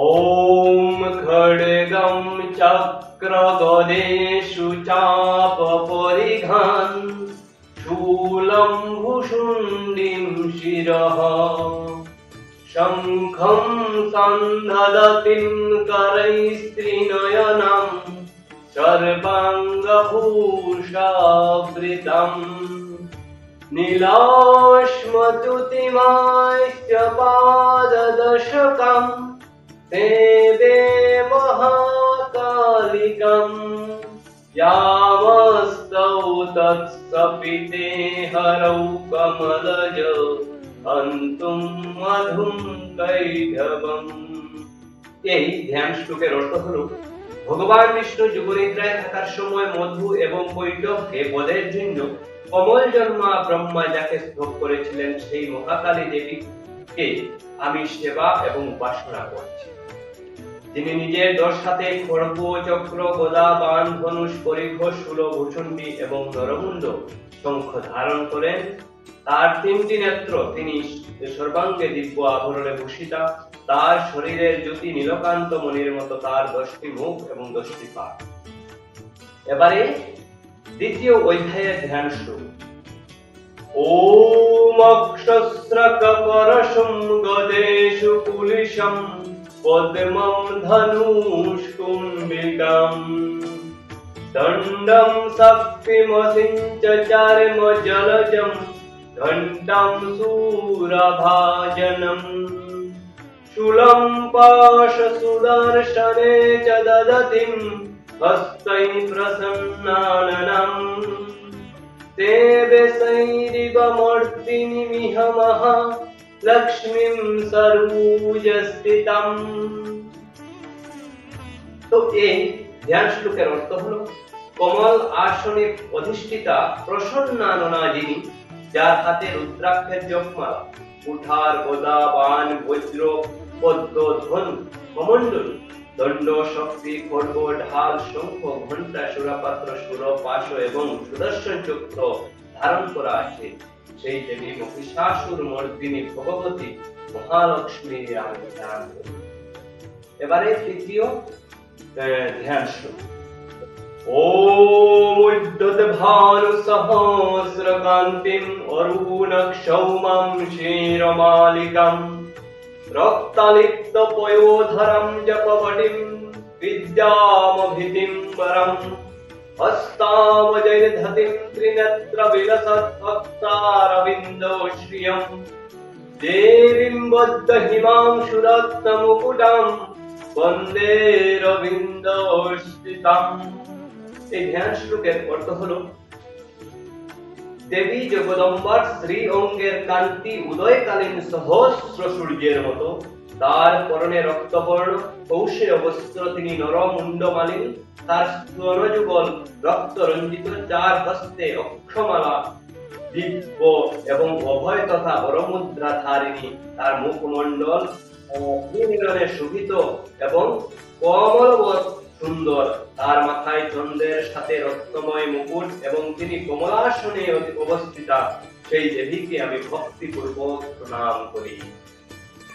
ॐ खड्गं चक्रगदेषु चापपरिघान् शूलं भुषुण्डिं शिरः। शङ्खं सन्ददतिं करैस्त्रिनयनम् सर्वाङ्गभूषावृतम् नीलाश्मतुतिमाश्च पाददशकम् सेवे महाकालिकम् यामस्तौ तत्सपिते हरौ कमलज हन्तुं मधुं কৈধবম এই ধ্যান শ্লোকের অর্থ হলো ভগবান বিষ্ণু যুগনিদ্রায় থাকার সময় মধু এবং কৈটভকে বধের জন্য কমল জন্মা ব্রহ্মা যাকে স্তব করেছিলেন সেই মহাকালী দেবীকে আমি সেবা এবং উপাসনা করছি। তিনি নিজের দশ হাতে খড়গ, চক্র, গদা, বান, ধনুষ, পরিঘ শূল ভূষণ্ডী এবং নরমুণ্ড শঙ্খ ধারণ করেন। তার তিনটি নেত্র তিনি সর্বাঙ্গে দিব্য আভরণে ভূষিতা। তার শরীরের জ্যোতি নীলকান্ত মণির মতো, তার দশটি মুখ এবং দশটি পা। এবারে দ্বিতীয় অধ্যায়ের ধ্যান শুরু। ॐ अक्षस्रकपरशं गदेषु कुलिशं पद्मं धनुष्कुम्बिकम् दण्डं शक्तिमसिं च चार्मजलजं घण्टां सूरभाजनम् शूलं पाशसुदर्शने च ददतिं हस्तैः प्रसन्नाननम् देवसैरिवमूर्तिनिमिहमः लक्ष्मीं সরূজস্থিতম তো এই ধ্যান শ্লোকের অর্থ হলো কমল আসনে অধিষ্ঠিতা প্রসন্নাননা যিনি যার হাতে রুদ্রাক্ষের জপমালা কুঠার গদা বান বজ্র পদ্ম ধনু কমণ্ডল দণ্ড শক্তি খড়গ ঢাল শঙ্খ ঘণ্টা সুরাপাত্র সুর পাশ এবং সুদর্শন চক্র ধারণ করা আছে সেই দেবী মহিষাসুর মর্দিনী ভগবতী মহালক্ষ্মীর আমি ধ্যান করি এবারে তৃতীয় আহ, ধ্যান শুরু ॐ अरुणक्षौमं क्षीरमालिकम् रक्तलिप्तपयोधरं जपवटिं विद्यामभितिं परम् हस्तावजयधतिं त्रिनेत्रविलसद्भक्तारविन्दोश्रियम् देवीं बद्धहिमांशुरत्नमुकुटां वन्दे রবীন্দ্রস্থিতাম এই ধ্যান শ্লোকের অর্থ হলো দেবী জগদম্বার শ্রী অঙ্গের কান্তি উদয়কালীন সহস্র সূর্যের মতো। তার পরনে রক্তবর্ণ, কৌশে বস্ত্র তিনি নরমুণ্ডমালিনী। তার স্তনযুগল রক্ত রঞ্জিত চার হস্তে অক্ষমালা। দিব্য এবং অভয় তথা বরমুদ্রা ধারিণী তার মুখমণ্ডল শোভিত এবং কমলবৎ সুন্দর তার মাথায় চন্দ্রের সাথে রক্তময় মুকুট এবং তিনি কমলাসনে অবস্থিতা সেই দেবীকে আমি ভক্তিপূর্বক প্রণাম করি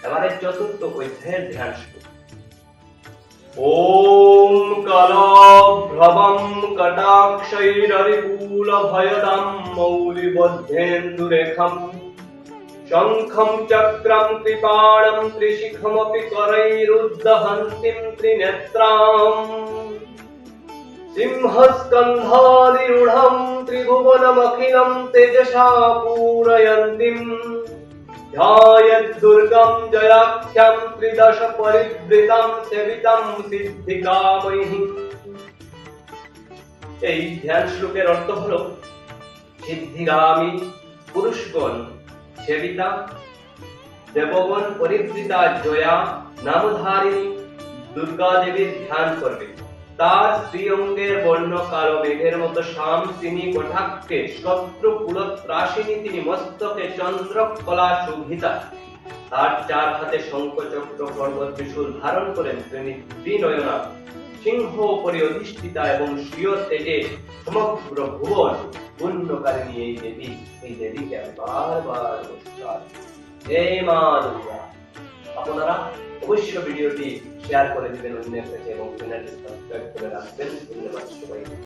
এবারে চতুর্থ অধ্যায়ের ধ্যান শুরু ॐ कलाभ्रवं कटाक्षैररिपूलभयदं मौलिबद्धेन्दुरेखम् शङ्खं चक्रं कृपाणं त्रिशिखमपि करैरुद्धहन्तीं त्रिनेत्राम् सिंहस्कन्धादिरूढं त्रिभुवनमखिलं तेजसा पूरयन्तीम् ध्यायद्दुर्गं जयाख्यं त्रिदश परिवृतं সেবিতং সিদ্ধিকাময়ী এই ধ্যান শ্লোকের অর্থ হলো সিদ্ধিগামী পুরুষগণ সেবিতা দেবগণ পরিবৃতা জয়া নামধারিণী দুর্গা দেবীর ধ্যান করবে তার শ্রী অঙ্গের বর্ণ কালো মেঘের মতো শ্যাম তিনি কটাক্ষে শত্রু কুলত্রাসিনী তিনি মস্তকে চন্দ্র কলা শোভিতা তার চার হাতে শঙ্খ চক্র পর্বত ত্রিশূল ধারণ করেন তিনি ত্রিনয়না সিংহ উপরে অধিষ্ঠিতা এবং স্বীয় তেজে সমগ্র ভুবন পুণ্যকারিণী এই দেবী, এই দেবীকে আমি বারবার নমস্কার জয় মা দুর্গা, আপনারা অবশ্য ভিডিওটি শেয়ার করে দিবেন অন্যের কাছে এবং চ্যানেলটি সাবস্ক্রাইব করে রাখবেন। ধন্যবাদ সবাই